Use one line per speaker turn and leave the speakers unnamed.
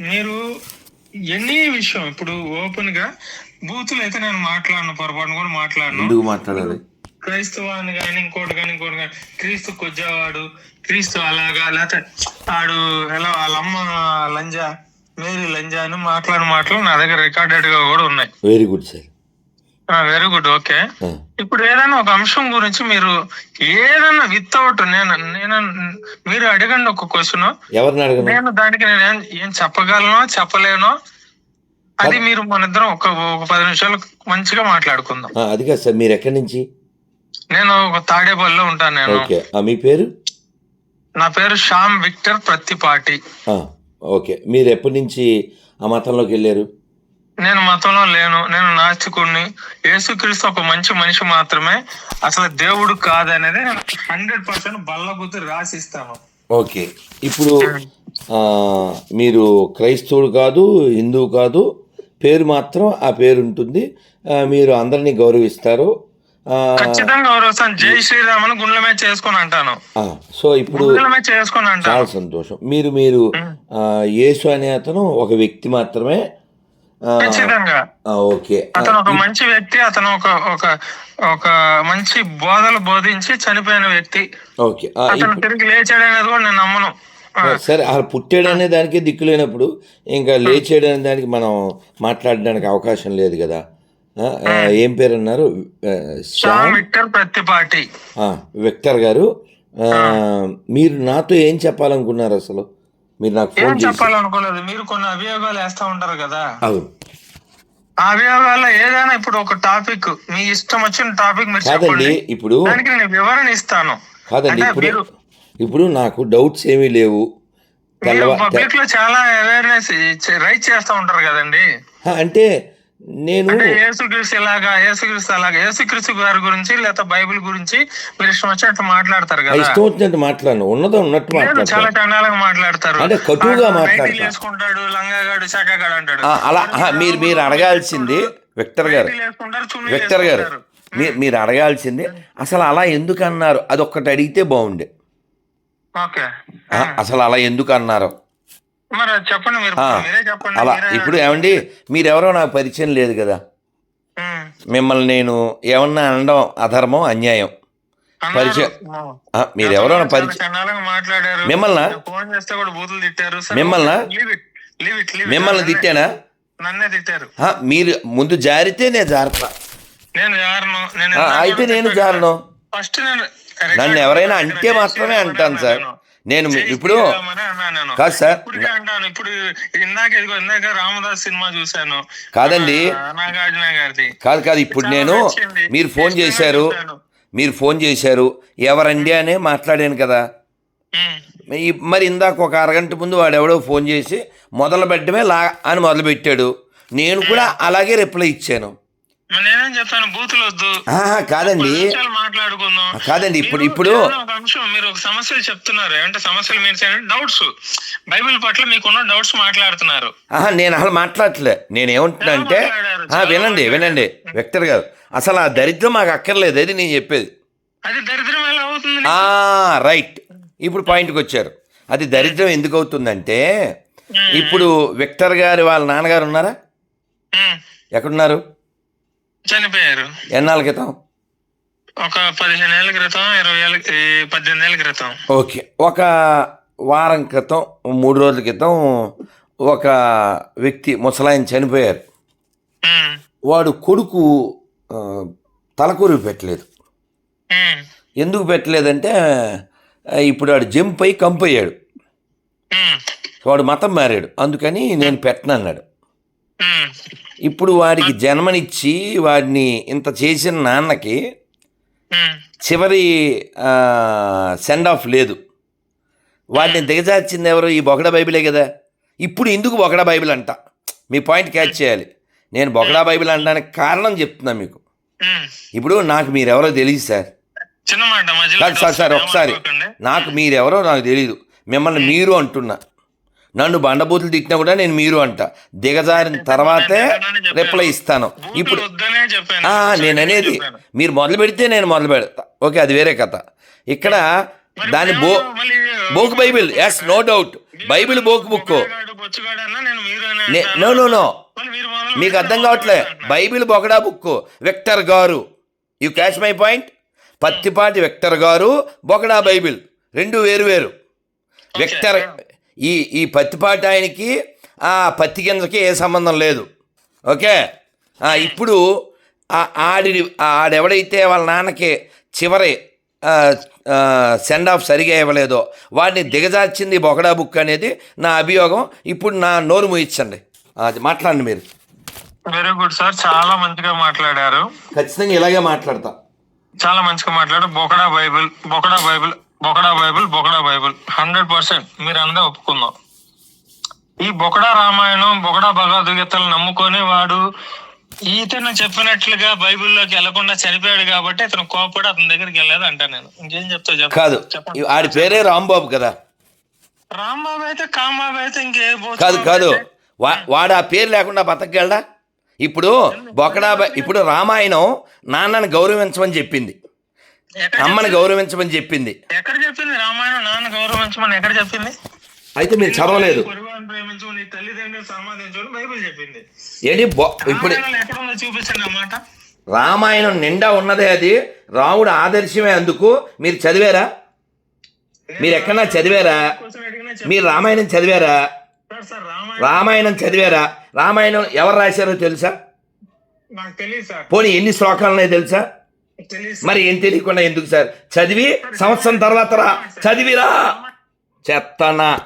మీరు ఎన్ని విషయం ఇప్పుడు ఓపెన్గా బూతులు అయితే నేను మాట్లాడను పొరపాటును కూడా మాట్లాడను.
మాట్లాడాలి?
క్రైస్తవాన్ని కానీ ఇంకోటి కానీ ఇంకోటి కానీ క్రీస్తు కొజ్జావాడు క్రీస్తు అలాగా లేకపోతే ఆడు ఎలా వాళ్ళ అమ్మ లంజా మేరీ లంజా అని మాట్లాడిన మాటలు నా దగ్గర రికార్డెడ్గా కూడా ఉన్నాయి.
Very good sir
very good okay ఇప్పుడు ఏదైనా ఒక అంశం గురించి మీరు ఏదైనా వితౌట్ నేను నేను మీరు అడగండి ఒక క్వశ్చన్ నేను దానికి నేను ఏం చెప్పగలనో చెప్పలేనో అది మీరు మన ఇద్దరం ఒక ఒక పది నిమిషాలు మంచిగా మాట్లాడుకుందాం.
అది కాదు సార్ మీరు ఎక్కడి నుంచి?
నేను ఒక తాడేపల్లిలో ఉంటాను నేను.
మీ పేరు?
నా పేరు శ్యామ్ విక్టర్ ప్రత్తిపాటి.
ఓకే. మీరు ఎప్పటి నుంచి ఆ మతంలోకి వెళ్ళారు?
నేను మతంలో లేను నేను నాస్తికుడిని. యేసుక్రీస్తు ఒక మంచి మనిషి మాత్రమే. అసలు దేవుడు కాదనేది నేను హండ్రెడ్ పర్సెంట్ బల్లగుద్ది రాసిస్తాను.
ఓకే. ఇప్పుడు ఆ, మీరు క్రైస్తవుడు కాదు హిందువు కాదు పేరు మాత్రం ఆ పేరు ఉంటుంది. ఆ, మీరు అందరినీ గౌరవిస్తారు. ఆ,
ఖచ్చితంగా గౌరవిస్తాను. జై శ్రీరామ్ అని చేసుకొని అంటాను.
సో ఇప్పుడు
చేసుకొని అంటాను.
చాలా సంతోషం. మీరు మీరు ఆ, యేసు అనే అతను ఒక వ్యక్తి మాత్రమే
ఖచ్చితంగా.
ఓకే.
అతను ఒక మంచి వ్యక్తి అతను ఒక ఒక ఒక మంచి బోధలు బోధించి చనిపోయిన వ్యక్తి.
ఓకే.
అతను తిరిగి లేచాడు అనేది కూడా నేను నమ్మను.
సరే ఆ పుట్టాడు అనే దానికి దిక్కు లేనప్పుడు ఇంకా లేచాడు అనే దానికి మనం మాట్లాడడానికి అవకాశం లేదు కదా. ఏం పేరు అన్నారు
శ్యామ్? విక్టర్
గారు. మీరు నాతో ఏం చెప్పాలనుకున్నారు అసలు? మీరు నాకు
ఏం
ఫోన్
చెప్పాలనుకోలేదు. మీరు కొన్ని అభియోగాలు వేస్తా ఉంటారు కదా.
అవును.
ఆ అభియోగాల్లో ఏదైనా ఇప్పుడు ఒక టాపిక్ మీ ఇష్టం వచ్చిన టాపిక్ మీరు
కాదండి ఇప్పుడు
దానికి నేను వివరణ ఇస్తాను.
కాదండి ఇప్పుడు ఇప్పుడు నాకు డౌట్స్ ఏమీ లేవు.
పబ్లిక్లో చాలా అవేర్నెస్ రైట్ చేస్తా ఉంటారు కదండి.
అంటే నేను
యేసుక్రీస్తు ఇలాగా యేసుక్రీస్తు అలాగా యేసుక్రీస్తు గారి గురించి లేదా బైబిల్ గురించి మీరు ఇష్టం వచ్చినట్టు మాట్లాడతారు కదా.
ఇష్టం వచ్చినట్టు మాట్లాడను ఉన్నదో ఉన్నట్టు
లేదు, చాలా చండాలంగా మాట్లాడతారు.
అంటే కటువుగా మాట్లాడతారు.
వేసుకుంటాడు లంగాగాడు శాఖగాడు అంటాడు.
అలా మీరు మీరు అడగాల్సింది విక్టర్ గారు. విక్టర్ గారు. మీరు మీరు అడగాల్సింది అసలు అలా ఎందుకు అన్నారు? అది ఒక్కటి అడిగితే బాగుండే. అసలు అలా ఎందుకు అన్నారు?
మరి చెప్పండి మీరు. మీరే
అలా
మీరే
ఇప్పుడు ఏమండి? మీరెవరో నాకు పరిచయం లేదు కదా. మిమ్మల్ని నేను ఏమన్నా అనడం అధర్మం అన్యాయం. పరిచయం మీరెవరో
చండాలంగా మాట్లాడారు.
మిమ్మల్నా?
నేను ఫోన్ చేస్తే కూడా బూతులు తిట్టారు. సరే,
మిమ్మల్నా? మిమ్మల్ని తిట్టానా?
నన్నే తిట్టారు.
ఆ, మీరు ముందు జారితే నేను జారుతా.
నేను జారను.
అయితే నేను జారను.
ఫస్ట్ నేను
నన్ను ఎవరైనా అంటే మాత్రమే అంటాను సార్. నేను ఇప్పుడు కాదు సార్.
ఇప్పుడు ఇందాక ఇందాక రామదాస్ సినిమా చూశాను.
కాదండి.
ఆ, నాగార్జున గారిది.
కాదు కాదు ఇప్పుడు నేను. మీరు ఫోన్ చేశారు. మీరు ఫోన్ చేశారు. ఎవరండి అనే మాట్లాడాను కదా. మరి ఇందాక ఒక అరగంట ముందు వాడు ఎవడో ఫోన్ చేసి మొదలు పెట్టడమే లా అని మొదలు పెట్టాడు నేను కూడా అలాగే రిప్లై ఇచ్చాను.
నేనేం చెప్పాను బూతులు వద్దు
కాదండి.
మాట్లాడుకుందాం.
కాదండి ఇప్పుడు ఇప్పుడు
ఒక అంశం మీరు ఒక సమస్యలు చెప్తున్నారు. అంటే సమస్యలు మీరు డౌట్స్. బైబిల్ పట్ల మీకున్న డౌట్స్ మాట్లాడుతున్నారు.
ఆహా, నేను అసలు మాట్లాడట్లే. నేను ఏమంటున్నా అంటే వినండి వినండి. విక్టర్ గారు అసలు ఆ దరిద్రం మాకు అక్కర్లేదు అది నేను చెప్పేది.
అది దరిద్రం ఎలా అవుతుంది?
ఆ, రైట్. ఇప్పుడు పాయింట్కి వచ్చారు. అది దరిద్రం ఎందుకు అవుతుందంటే ఇప్పుడు విక్టర్ గారి వాళ్ళ నాన్నగారు ఉన్నారా. ఎక్కడున్నారు?
చనిపోయారు.
ఎన్నాళ్ళ క్రితం?
ఒక పదిహేను ఏళ్ళ క్రితం ఇరవై ఏళ్ళ పద్దెనిమిది ఏళ్ళ క్రితం.
ఓకే. ఒక వారం క్రితం మూడు రోజుల క్రితం ఒక వ్యక్తి ముసలాయన చనిపోయారు. వాడు కొడుకు తలకూరు పెట్టలేదు. ఎందుకు పెట్టలేదంటే ఇప్పుడు వాడు జంప్ అయి కంపయ్యాడు. వాడు మతం మారాడు. అందుకని నేను పెట్టనన్నాడు.
ఉమ్.
ఇప్పుడు వాడికి జన్మనిచ్చి వాడిని ఇంత చేసిన నాన్నకి. చివరి సెండ్ ఆఫ్ లేదు. వాడిని దిగజార్చింది ఎవరు? ఈ బొగడ బైబిలే కదా. ఇప్పుడు ఎందుకు బొగడ బైబిల్ అంట? మీ పాయింట్ క్యాచ్ చేయాలి. నేను బొగడా బైబిల్ అనడానికి కారణం చెప్తున్నా మీకు. ఇప్పుడు నాకు మీరెవరో తెలియదు సార్. కాదు సార్ సార్ ఒకసారి. నాకు మీరెవరో నాకు తెలియదు మిమ్మల్ని మీరు అంటున్నా. నన్ను బండబూతులు తిట్టినా కూడా నేను మీరు అంట. దిగజారిన తర్వాతే రిప్లై ఇస్తాను. ఇప్పుడు నేను అనేది. మీరు మొదలు పెడితే నేను మొదలు పెడతా. ఓకే అది వేరే కథ. ఇక్కడ దాని బో book Bible. Yes no doubt Bible book book నే-. నో నో మీకు అర్థం కావట్లే. బైబిల్ బొకడా బుక్ విక్టర్ గారు. You catch my point Pattipati Victor గారు బొకడా బైబిల్. రెండు వేరు వేరు. విక్టర్ ఈ ఈ పత్తిపాటి ఆయనకి ఆ పత్తి గింజకి ఏ సంబంధం లేదు. ఓకే? ఇప్పుడు ఆడి ఆడెవడైతే వాళ్ళ నాన్నకి చివరి సెండ్ ఆఫ్ సరిగా ఇవ్వలేదో వాడిని దిగజార్చింది బొకడా బుక్ అనేది నా అభియోగం. ఇప్పుడు నా నోరు ముయించండి. అది మాట్లాడండి మీరు.
వెరీ గుడ్ సార్ చాలా మంచిగా మాట్లాడారు.
ఖచ్చితంగా ఇలాగే మాట్లాడతా.
చాలా మంచిగా మాట్లాడారు బొకడా బైబిల్ బొకడా బైబిల్ బొకడా బైబిల్ బొకడా బైబిల్. హండ్రెడ్ పర్సెంట్ మీరు అందరూ ఒప్పుకుందాం. ఈ బొకడా రామాయణం బొకడా భగవద్గీతలు నమ్ముకొని వాడు ఈతను చెప్పినట్లుగా బైబిల్లోకి వెళ్ళకుండా చనిపోయాడు కాబట్టి అతను కోపడి అతని దగ్గరికి వెళ్ళలేదు అంటా నేను. ఇంకేం చెప్తా
కాదు ఆడి పేరే రాంబాబు కదా.
రాంబాబు అయితే కాంబాబు అయితే ఇంకే
కాదు కాదు. వాడు ఆ పేరు లేకుండా బతకగలడా? ఇప్పుడు బొకడా ఇప్పుడు రామాయణం నాన్నని గౌరవించమని చెప్పింది. అమ్మని గౌరవించమని చెప్పింది.
ఎక్కడ చెప్పింది? రామాయణం నాన్న గౌరవించమని ఎక్కడ చెప్పింది?
అయితే మీరు చదవలేదు. ఏంటి ఇప్పుడు
చూపించండి అన్నమాట
రామాయణం నిండా ఉన్నదే అది. రాముడు ఆదర్శమే అందుకు. మీరు చదివారా? మీరు ఎక్కడన్నా చదివారా? మీరు రామాయణం చదివారా?
రామాయణం
చదివారా? రామాయణం ఎవరు రాశారో తెలుసా? పోనీ ఎన్ని శ్లోకాలు ఉన్నాయో తెలుసా? మరి ఏం తెలియకుండా ఎందుకు సార్? చదివి సంవత్సరం తర్వాత రా. చదివిరా. చెత్తనా.